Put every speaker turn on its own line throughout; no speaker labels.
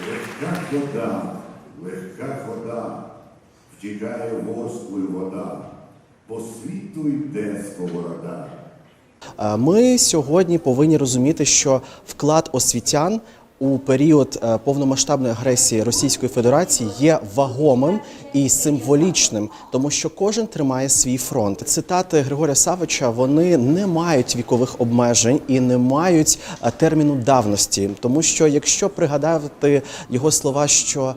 Легка хода, легка хода, втікає воскою вода, по світу йде сковорода.
Ми сьогодні повинні розуміти, що вклад освітян у період е, повномасштабної агресії Російської Федерації є вагомим і символічним, тому що кожен тримає свій фронт. Цитати Григорія Савича вони не мають вікових обмежень і не мають терміну давності, тому що якщо пригадати його слова, що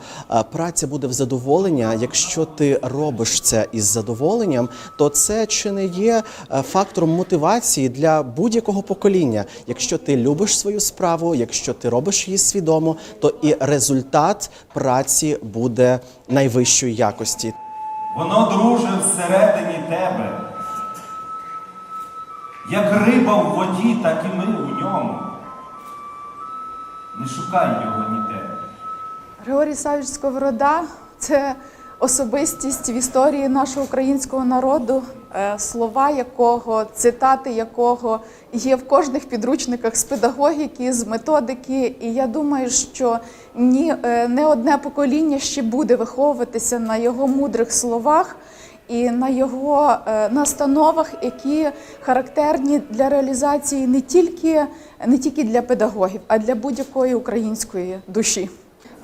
праця буде в задоволення, якщо ти робиш це із задоволенням, то це чи не є фактором мотивації для будь-якого покоління. Якщо ти любиш свою справу, якщо ти робиш її свідомо, то і результат праці буде найвищої якості.
Воно друже всередині тебе. Як риба в воді, так і ми у ньому. Не шукай його ніде.
Григорій Савіч Сковорода це особистість в історії нашого українського народу, е, слова якого, цитати якого є в кожних підручниках з педагогіки, з методики. І я думаю, що ні, е, не одне покоління ще буде виховуватися на його мудрих словах. І на його е, настановах, які характерні для реалізації не тільки, не тільки для педагогів, а для будь-якої української душі.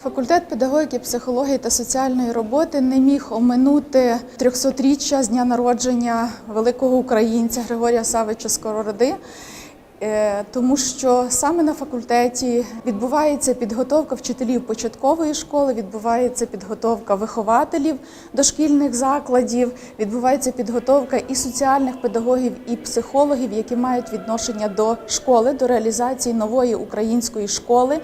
Факультет педагогіки, психології та соціальної роботи не міг оминути 300-річчя з дня народження великого українця Григорія Савича Сковороди. Е, Тому що саме на факультеті відбувається підготовка вчителів початкової школи, відбувається підготовка вихователів дошкільних закладів, відбувається підготовка і соціальних педагогів, і психологів, які мають відношення до школи, до реалізації нової української школи.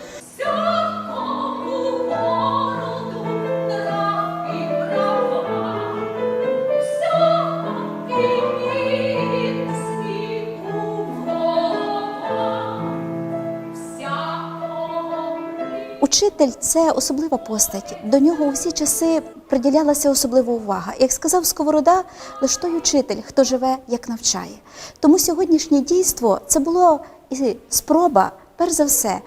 Учитель це особлива постать. До нього у всі часи приділялася особлива увага. Як сказав Сковорода, лише той учитель, хто живе, як навчає. Тому сьогоднішнє дійство це було спроба, перш за все,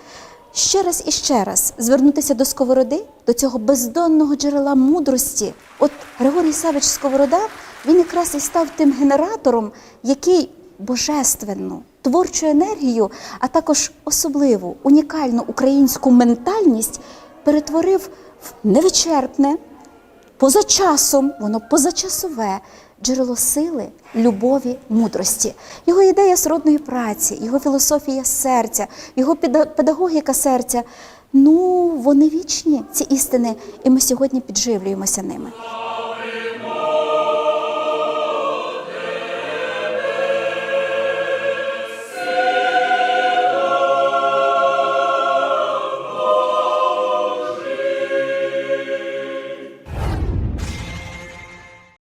ще раз і ще раз звернутися до Сковороди, до цього бездонного джерела мудрості. От Григорій Савич Сковорода він якраз і став тим генератором, який божественну творчу енергію, а також особливу унікальну українську ментальність перетворив в невичерпне, поза часом, воно позачасове джерело сили, любові, мудрості. Його ідея сродної праці, його філософія серця, його педа- педагогіка серця. Ну, вони вічні, ці істини, і ми сьогодні підживлюємося ними.